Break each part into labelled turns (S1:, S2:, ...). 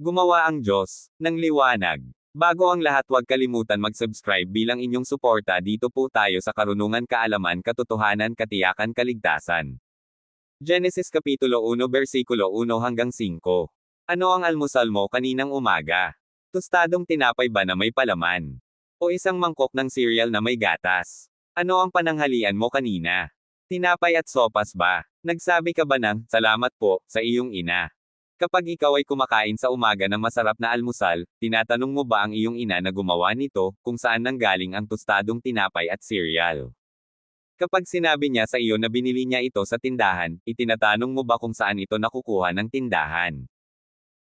S1: Gumawa ang Diyos ng liwanag. Bago ang lahat huwag kalimutan mag-subscribe bilang inyong suporta dito po tayo sa karunungan kaalaman katotohanan katiyakan kaligtasan. Genesis Kapitulo 1 Versikulo 1 hanggang 5. Ano ang almusal mo kaninang umaga? Tostadong tinapay ba na may palaman? O isang mangkok ng cereal na may gatas? Ano ang pananghalian mo kanina? Tinapay at sopas ba? Nagsabi ka ba ng, salamat po, sa iyong ina? Kapag ikaw ay kumakain sa umaga ng masarap na almusal, tinatanong mo ba ang iyong ina na gumawa nito, kung saan nanggaling ang tostadong tinapay at cereal? Kapag sinabi niya sa iyo na binili niya ito sa tindahan, itinatanong mo ba kung saan ito nakukuha ng tindahan?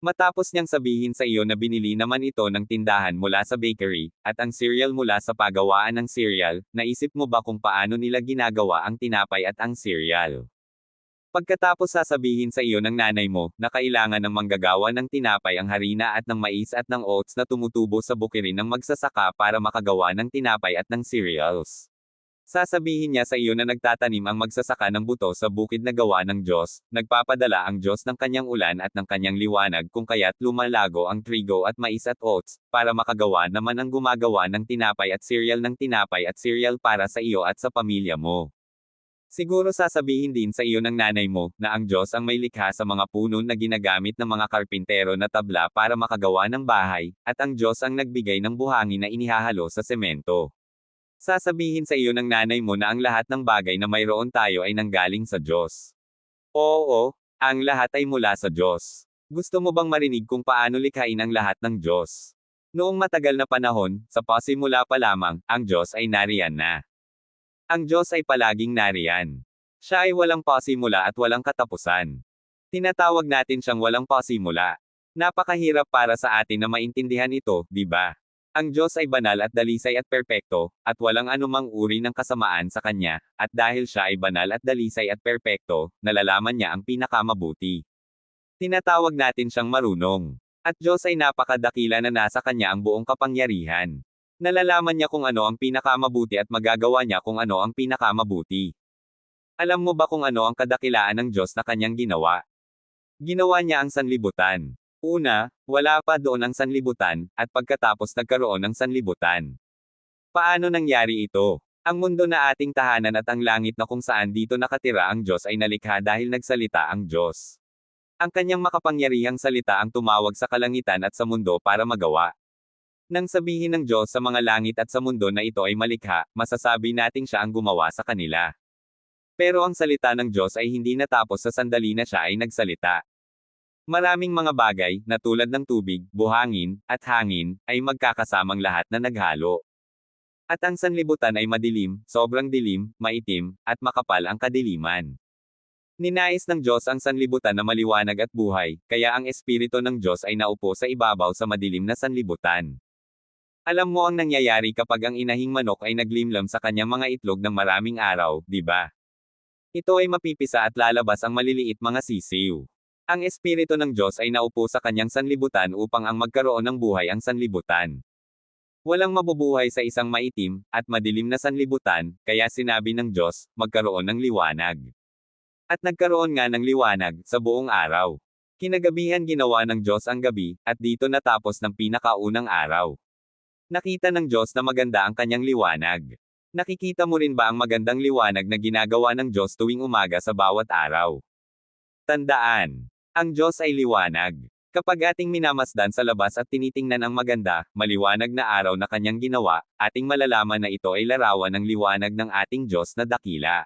S1: Matapos niyang sabihin sa iyo na binili naman ito ng tindahan mula sa bakery, at ang cereal mula sa pagawaan ng cereal, naisip mo ba kung paano nila ginagawa ang tinapay at ang cereal? Pagkatapos sasabihin sa iyo ng nanay mo, na kailangan ng manggagawa ng tinapay ang harina at ng mais at ng oats na tumutubo sa bukirin ng magsasaka para makagawa ng tinapay at ng cereals. Sasabihin niya sa iyo na nagtatanim ang magsasaka ng buto sa bukid na gawa ng Diyos, nagpapadala ang Diyos ng kanyang ulan at ng kanyang liwanag kung kaya't lumalago ang trigo at mais at oats, para makagawa naman ang gumagawa ng tinapay at cereal ng tinapay at cereal para sa iyo at sa pamilya mo. Siguro sasabihin din sa iyo ng nanay mo, na ang Diyos ang may likha sa mga puno na ginagamit ng mga karpintero na tabla para makagawa ng bahay, at ang Diyos ang nagbigay ng buhangin na inihahalo sa semento. Sasabihin sa iyo ng nanay mo na ang lahat ng bagay na mayroon tayo ay nanggaling sa Diyos. Oo, ang lahat ay mula sa Diyos. Gusto mo bang marinig kung paano likhain ang lahat ng Diyos? Noong matagal na panahon, sa pasimula pa lamang, ang Diyos ay nariyan na. Ang Diyos ay palaging nariyan. Siya ay walang pasimula at walang katapusan. Tinatawag natin siyang walang pasimula. Napakahirap para sa atin na maintindihan ito, di ba? Ang Diyos ay banal at dalisay at perpekto, at walang anumang uri ng kasamaan sa Kanya, at dahil siya ay banal at dalisay at perpekto, nalalaman niya ang pinakamabuti. Tinatawag natin siyang marunong. At Diyos ay napakadakila na nasa Kanya ang buong kapangyarihan. Nalalaman niya kung ano ang pinakamabuti at magagawa niya kung ano ang pinakamabuti. Alam mo ba kung ano ang kadakilaan ng Diyos na kanyang ginawa? Ginawa niya ang sanlibutan. Una, wala pa doon ang sanlibutan, at pagkatapos nagkaroon ng sanlibutan. Paano nangyari ito? Ang mundo na ating tahanan at ang langit na kung saan dito nakatira ang Diyos ay nalikha dahil nagsalita ang Diyos. Ang kanyang makapangyarihang salita ang tumawag sa kalangitan at sa mundo para magawa. Nang sabihin ng Diyos sa mga langit at sa mundo na ito ay malikha, masasabi nating siya ang gumawa sa kanila. Pero ang salita ng Diyos ay hindi natapos sa sandali na siya ay nagsalita. Maraming mga bagay, na tulad ng tubig, buhangin, at hangin, ay magkakasamang lahat na naghalo. At ang sanlibutan ay madilim, sobrang dilim, maitim, at makapal ang kadiliman. Ninais ng Diyos ang sanlibutan na maliwanag at buhay, kaya ang Espiritu ng Diyos ay naupo sa ibabaw sa madilim na sanlibutan. Alam mo ang nangyayari kapag ang inahing manok ay naglimlam sa kanyang mga itlog ng maraming araw, di ba? Ito ay mapipisa at lalabas ang maliliit mga sisiw. Ang Espiritu ng Diyos ay naupo sa kanyang sanlibutan upang ang magkaroon ng buhay ang sanlibutan. Walang mabubuhay sa isang maitim, at madilim na sanlibutan, kaya sinabi ng Diyos, magkaroon ng liwanag. At nagkaroon nga ng liwanag, sa buong araw. Kinagabihan ginawa ng Diyos ang gabi, at dito natapos ng pinakaunang araw. Nakita ng Diyos na maganda ang kanyang liwanag. Nakikita mo rin ba ang magandang liwanag na ginagawa ng Diyos tuwing umaga sa bawat araw? Tandaan, ang Diyos ay liwanag. Kapag ating minamasdan sa labas at tinitingnan ang maganda, maliwanag na araw na kanyang ginawa, ating malalaman na ito ay larawan ng liwanag ng ating Diyos na dakila.